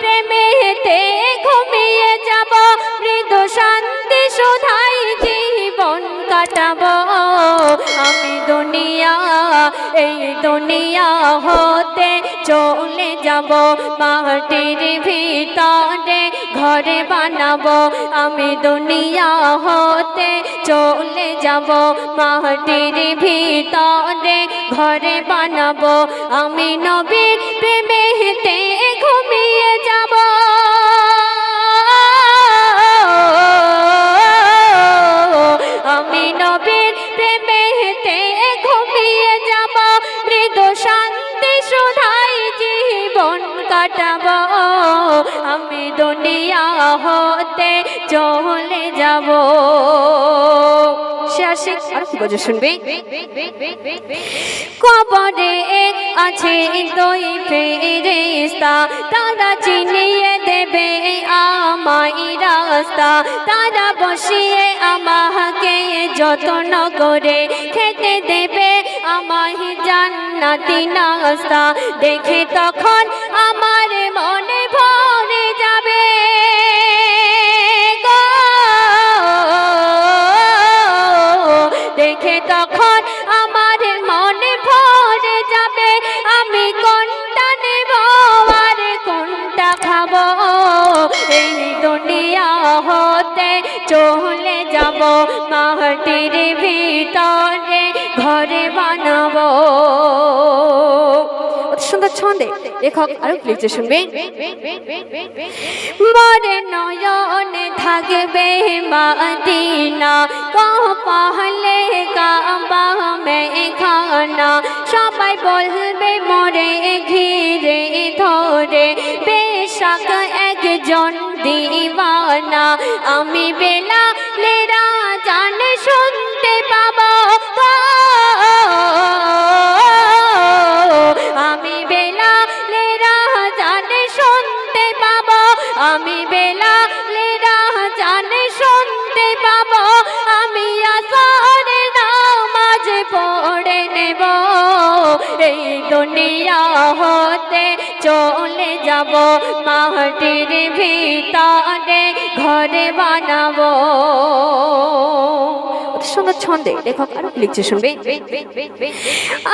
প্রেমেতে ঘুমিয়ে যাব, মৃদু শান্তি সুধাই জীবন কাটাবো। আমি দুনিয়া, এই দুনিয়া হতে চলে যাব, মাটির ভিতরে ঘরে বানাবো। আমি দুনিয়া হতে চলে যাব, মাটির ভিতরে ঘরে বানাবো। আমি নবীর প্রেমেতে কাটাবো। আমি দুনিয়া হতে চলে যাব। শুনবে? কবরে আছে দুই ফেরেস্তা তারা চিনিয়ে দেবে আমায় রাস্তা। তারা বসিয়ে আমাকে যত্ন করে খেতে দেবে। আমায় জান্নাতি নাস্তা। দেখে তখন মাটির ভিতরে ঘরে বানাবো। সুন্দর ছন্দে লেখক আরও লিখতে শুনবে। মরে নয়নে থাকবে মাদিনা কপালে কাবা মেঘানা। সবাই বলবে, মরে ঘিরে ধরে, বেশাক একজন দিওয়ানা, আমি বেলা লেরা জানে শুনতে পাবো। আমি বেলা লেরা জানে শুনতে পাবো। আমি বেলা লেরা জানে শুনতে পাবো। আমি আসরে নামাজ পড়ে নেব। এই দুনিয়া হতে চলে যাব, মাটির ভিতরে ঘরে বানাবো। সুন্দর ছন্দে লেখক আরও লিখছে, শুনবে?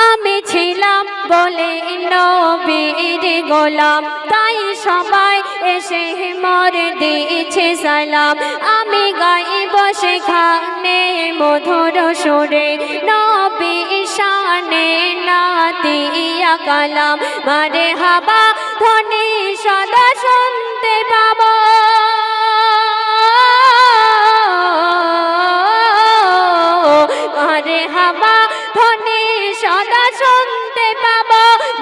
আমি ছিলাম বলে নবীর গোলাম, তাই সবাই এসে মর দিয়েছে সালাম। আমি গাইব সেখানে মধুর সুরে নবী শানে কালাম। মারে হাবা ধ্বনি সদা শুনতে পাব। মারে হাবা ধ্বনি সদা শুনতে পাব।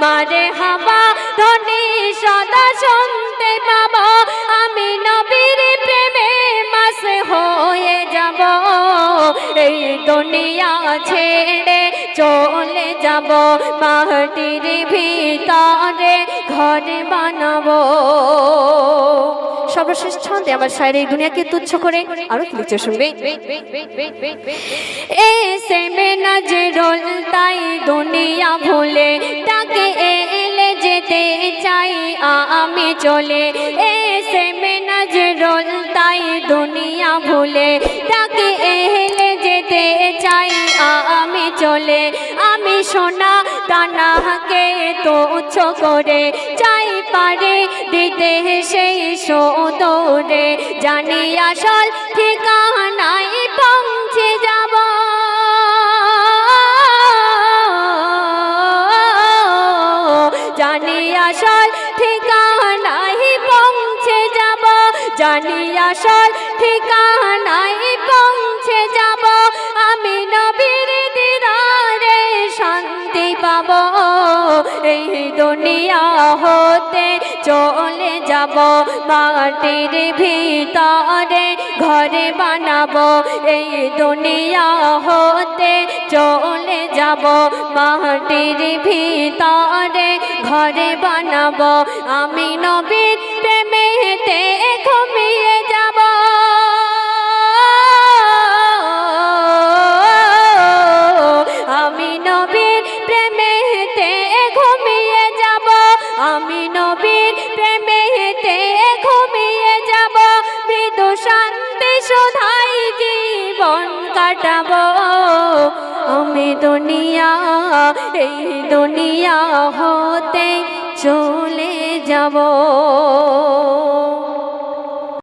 মারে হাবা ধ্বনি সদা শুনতে পাব। আমি নবীর প্রেমে মাস হয়ে যাব। এই দুনিয়া ছেড়ে চলে যাব মাটির ভিতরে, ঘরে বানাবো। সর্বশেষ ছন্দে আমার শায়ের এই দুনিয়াকে তুচ্ছ করে আরও লিখছে শুনবে? এসে মে নজরুল, তাই দুনিয়া ভুলে তাকে এলে যেতে চাই আমি চলে। এসে মে নজরুল, তাই দুনিয়া ভুলে তাকে এলে যেতে চাই আমি চলে। সোনা তানাকে তুচ্ছ করে চাই পারে দিতে সেই সোদরে। জানি আসল ঠিকানায় পৌঁছে যাব। জানি আসল ঠিকানায় পৌঁছে যাব। জানি আসল ঠিকানায় পৌঁছে যাব। এই দুনিয়া হতে চলে যাব, মাটির ভিতরে ঘরে বানাবো। এই দুনিয়া হতে চলে যাব, মাটির ভিতরে ঘরে বানাব। আমি নবীর কাটাবো আমি দুনিয়া এই দুনিয়া হতে চলে যাব।